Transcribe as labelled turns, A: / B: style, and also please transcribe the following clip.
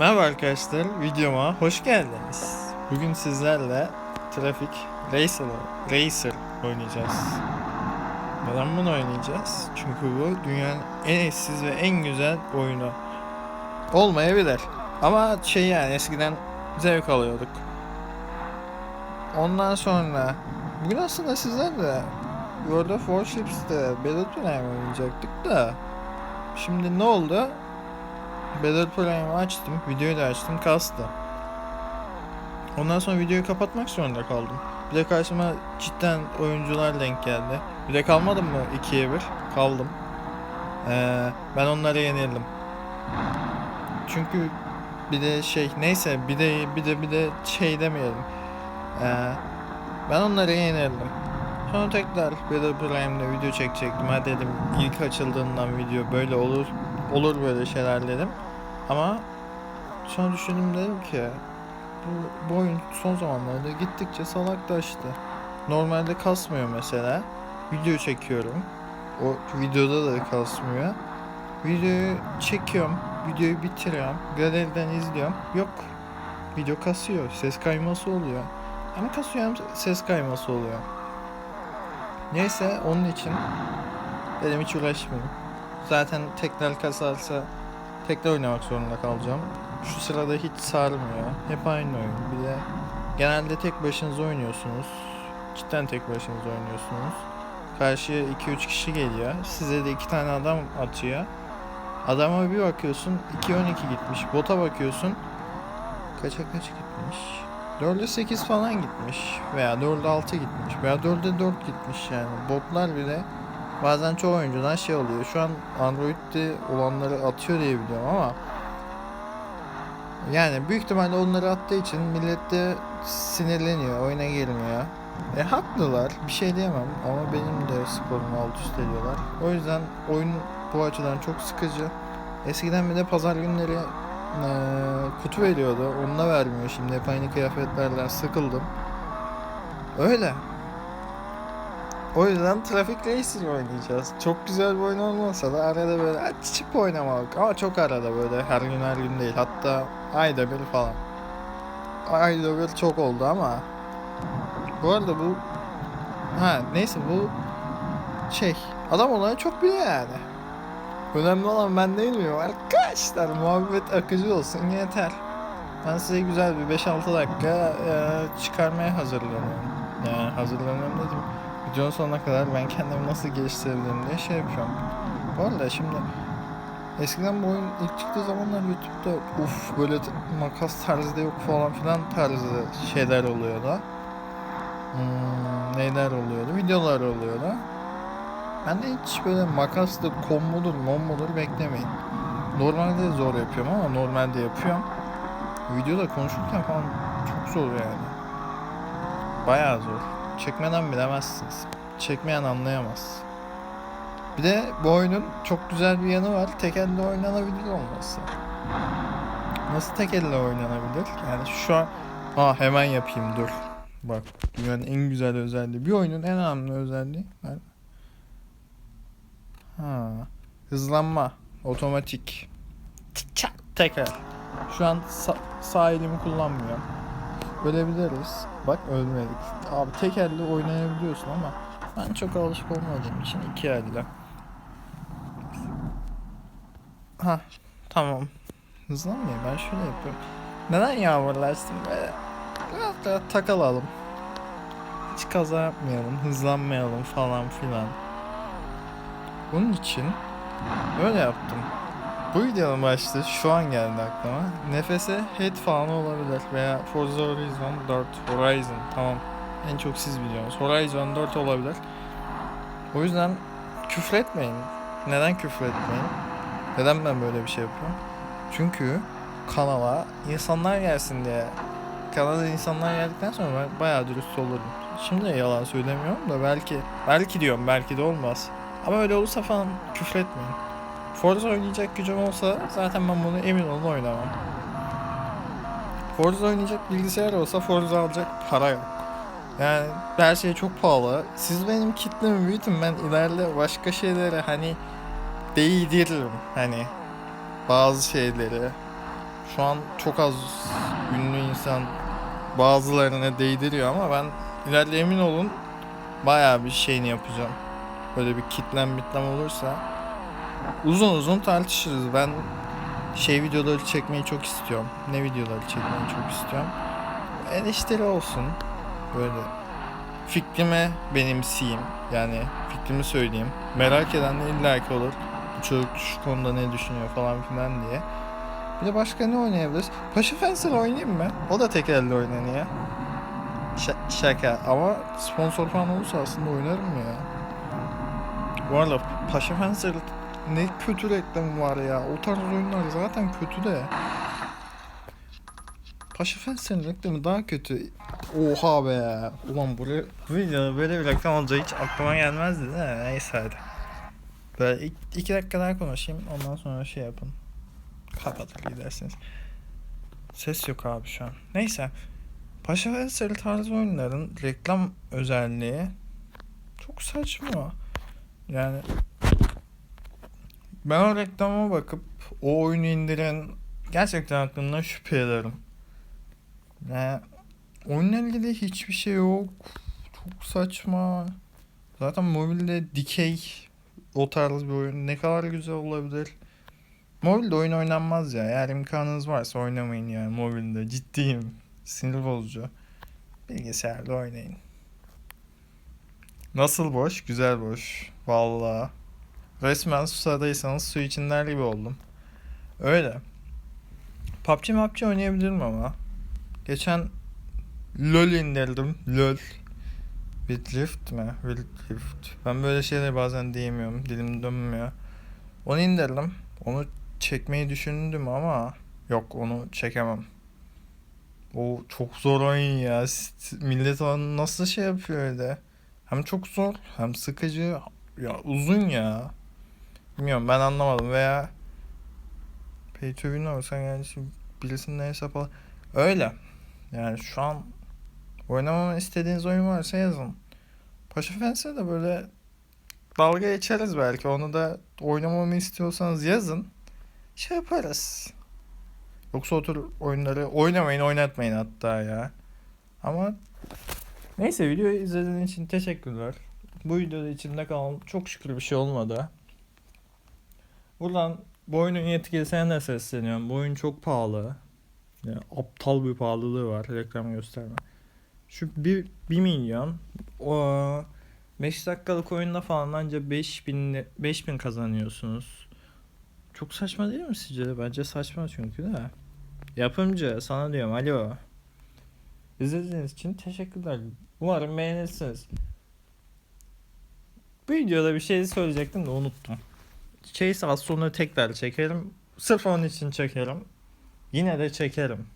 A: Merhaba arkadaşlar, videoma hoş geldiniz. Bugün sizlerle Traffic Racer, Racer oynayacağız. Neden bunu oynayacağız? Çünkü bu dünyanın en eşsiz ve en güzel oyunu. Olmayabilir. Ama şey yani eskiden zevk alıyorduk. Ondan sonra bugün aslında sizlerle World of Warships'te Battle oynayacaktık da Şimdi ne oldu? Battle Prime'ı açtım, videoyu da açtım, kastı. Ondan sonra videoyu kapatmak zorunda kaldım. Bir de karşıma cidden oyuncular denk geldi. Bir de kalmadım mı ikiye bir? Kaldım. Ee, ben onları yenildim. Çünkü bir de şey neyse bir de bir de bir de şey demeyelim. Ee, ben onları yenildim. Sonra tekrar Battle Prime'de video çekecektim. Ha dedim ilk açıldığından video böyle olur olur böyle şeyler dedim. Ama sonra düşündüm dedim ki bu, bu oyun son zamanlarda gittikçe salaklaştı. Normalde kasmıyor mesela. Video çekiyorum. O videoda da kasmıyor. Videoyu çekiyorum. Videoyu bitiriyorum. Galeriden izliyorum. Yok. Video kasıyor. Ses kayması oluyor. Hem kasıyor hem ses kayması oluyor. Neyse onun için dedim hiç uğraşmayayım. Zaten tekrar kasarsa tekrar oynamak zorunda kalacağım. Şu sırada hiç sarmıyor. Hep aynı oyun. Bir de genelde tek başınıza oynuyorsunuz. Cidden tek başınıza oynuyorsunuz. Karşıya 2-3 kişi geliyor. Size de iki tane adam atıyor. Adama bir bakıyorsun 2-12 gitmiş. Bota bakıyorsun kaça kaç gitmiş. 4'e 8 falan gitmiş. Veya 4'e 6 gitmiş. Veya 4'e 4 gitmiş yani. Botlar bile bazen çoğu oyuncudan şey oluyor. Şu an Android'de olanları atıyor diye biliyorum ama yani büyük ihtimalle onları attığı için millet de sinirleniyor, oyuna girmiyor. E haklılar, bir şey diyemem ama benim de skorumu alt üst ediyorlar. O yüzden oyun bu açıdan çok sıkıcı. Eskiden bir de pazar günleri eee, kutu veriyordu, onunla vermiyor şimdi hep aynı kıyafetlerden sıkıldım. Öyle. O yüzden Traffic Racer oynayacağız. Çok güzel bir oyun olmasa da arada böyle açıp oynamak ama çok arada böyle her gün her gün değil hatta ayda bir falan. Ayda bir çok oldu ama bu arada bu ha neyse bu şey adam olayı çok biliyor yani. Önemli olan ben değil miyim arkadaşlar muhabbet akıcı olsun yeter. Ben size güzel bir 5-6 dakika e, çıkarmaya hazırlanıyorum. Yani hazırlanıyorum dedim. Videonun sonuna kadar ben kendimi nasıl geliştirebilirim diye şey yapıyorum. Bu arada şimdi eskiden bu oyun ilk çıktığı zamanlar YouTube'da uf böyle makas tarzı yok falan filan tarzı şeyler oluyordu. Hmm, neyler oluyordu? Videolar oluyordu. Ben de hiç böyle makaslı kombodur mombodur beklemeyin. Normalde de zor yapıyorum ama normalde yapıyorum. Videoda konuşurken falan çok zor yani. Bayağı zor. Çekmeden bilemezsiniz. Çekmeyen anlayamaz. Bir de bu oyunun çok güzel bir yanı var. Tek elle oynanabilir olması. Nasıl tek elle oynanabilir? Yani şu an... Aa hemen yapayım dur. Bak dünyanın en güzel özelliği. Bir oyunun en önemli özelliği. Ben... Ha. Hızlanma. Otomatik. Tık çak tekrar. Şu an sa- sağ elimi kullanmıyorum. Ölebiliriz. Bak ölmedik. Abi tek elle oynayabiliyorsun ama ben çok alışık olmadığım için iki elle. Ha tamam. Hızlanmıyor ben şöyle yapıyorum. Neden yağmurlaştım böyle? Biraz daha takılalım. Hiç kaza yapmayalım, hızlanmayalım falan filan. Bunun için böyle yaptım. Bu videonun başlığı şu an geldi aklıma. Nefese head falan olabilir veya Forza Horizon 4 Horizon tamam. En çok siz biliyorsunuz. Horizon 4 olabilir. O yüzden küfür etmeyin. Neden küfür etmeyin? Neden ben böyle bir şey yapıyorum? Çünkü kanala insanlar gelsin diye. Kanala insanlar geldikten sonra ben bayağı dürüst olurum. Şimdi yalan söylemiyorum da belki belki diyorum belki de olmaz. Ama öyle olursa falan küfür etmeyin. Forza oynayacak gücüm olsa zaten ben bunu emin olun oynamam. Forza oynayacak bilgisayar olsa Forza alacak para yok. Yani her şey çok pahalı. Siz benim kitlemi büyütün ben ileride başka şeylere hani değdiririm hani bazı şeyleri. Şu an çok az ünlü insan bazılarına değdiriyor ama ben ileride emin olun bayağı bir şeyini yapacağım. Böyle bir kitlem bitlem olursa uzun uzun tartışırız. Ben şey videoları çekmeyi çok istiyorum. Ne videoları çekmeyi çok istiyorum. Eleştiri olsun. Böyle fikrime benimseyeyim. Yani fikrimi söyleyeyim. Merak eden de illaki olur. Bu çocuk şu konuda ne düşünüyor falan filan diye. Bir de başka ne oynayabiliriz? Paşa Fencer oynayayım mı? O da tek elde oynanıyor. Ş- şaka ama sponsor falan olursa aslında oynarım ya. Bu arada Paşa Fencer ne kötü reklam var ya. O tarz oyunlar zaten kötü de. Paşa Fencer'in reklamı daha kötü. Oha be. Ulan buraya, bu videoda böyle bir reklam olacağı hiç aklıma gelmezdi de neyse hadi. Böyle iki, iki dakika daha konuşayım ondan sonra şey yapın. Kapatır gidersiniz. Ses yok abi şu an. Neyse. Paşa ve Seri tarzı oyunların reklam özelliği çok saçma. Yani ben o reklama bakıp o oyunu indiren gerçekten aklımdan şüphe ederim. Yani oyunla ilgili hiçbir şey yok. Çok saçma. Zaten mobilde dikey o tarz bir oyun ne kadar güzel olabilir. Mobilde oyun oynanmaz ya. Eğer imkanınız varsa oynamayın yani mobilde. Ciddiyim. Sinir bozucu. Bilgisayarda oynayın. Nasıl boş? Güzel boş. Vallahi. Resmen susadıysanız su içinler gibi oldum. Öyle. PUBG PUBG oynayabilirim ama. Geçen LOL indirdim. LOL. With Rift mi? With Rift. Ben böyle şeyleri bazen diyemiyorum. Dilim dönmüyor. Onu indirdim. Onu çekmeyi düşündüm ama yok onu çekemem. O çok zor oyun ya. Millet nasıl şey yapıyor öyle? Hem çok zor hem sıkıcı. Ya uzun ya. Bilmiyorum ben anlamadım veya Pay to win olsa yani şimdi birisinin hesap al. Öyle. Yani şu an oynamamı istediğiniz oyun varsa yazın. Paşa Fence'e de böyle dalga geçeriz belki. Onu da oynamamı istiyorsanız yazın. Şey yaparız. Yoksa o tür oyunları oynamayın, oynatmayın hatta ya. Ama neyse videoyu izlediğiniz için teşekkürler. Bu videoda içimde kalan çok şükür bir şey olmadı. Buradan bu oyunun yetkilisine de sesleniyorum. Bu oyun çok pahalı. Yani aptal bir pahalılığı var. Reklam gösterme. Şu 1, 1 milyon o 5 dakikalık oyunda falan anca 5000 5000 kazanıyorsunuz. Çok saçma değil mi sizce? Bence saçma çünkü de. Yapımcı sana diyorum alo. İzlediğiniz için teşekkürler. Umarım beğenirsiniz. Bu videoda bir şey söyleyecektim de unuttum. Chase az sonra tekrar çekerim. Sırf onun için çekerim. Yine de çekerim.